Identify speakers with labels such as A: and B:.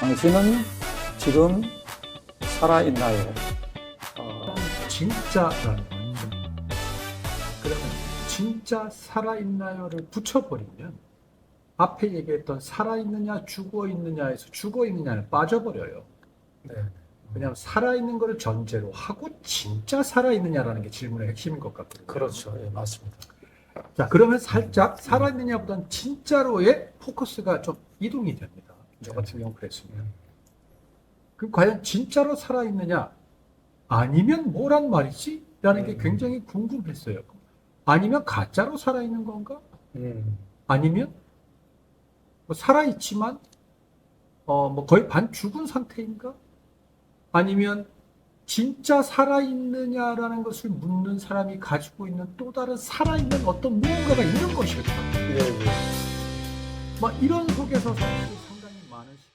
A: 당신은 지금 살아있나요? 어,
B: 진짜라는 거죠. 그러면 진짜 살아있나요를 붙여버리면 앞에 얘기했던 살아있느냐 죽어있느냐에서 죽어있느냐는 빠져버려요.
A: 네.
B: 왜냐하면 살아있는 거를 전제로 하고 진짜 살아있느냐라는 게 질문의 핵심인 것 같거든요.
A: 그렇죠. 예, 맞습니다.
B: 자, 그러면 살짝 살아있느냐보다는 진짜로의 포커스가 좀 이동이 됩니다. 저 같은 경우 그랬습니다. 그럼 과연 진짜로 살아있느냐? 아니면 뭐란 말이지? 라는 게
A: 음.
B: 굉장히 궁금했어요. 아니면 가짜로 살아있는 건가?
A: 음,
B: 아니면 뭐 살아있지만 어, 뭐 거의 반 죽은 상태인가? 아니면 진짜 살아있느냐라는 것을 묻는 사람이 가지고 있는 또 다른 살아있는 어떤 무언가가 있는 것일까?
A: 예, 예.
B: 막 이런 속에서 사실 মানুষ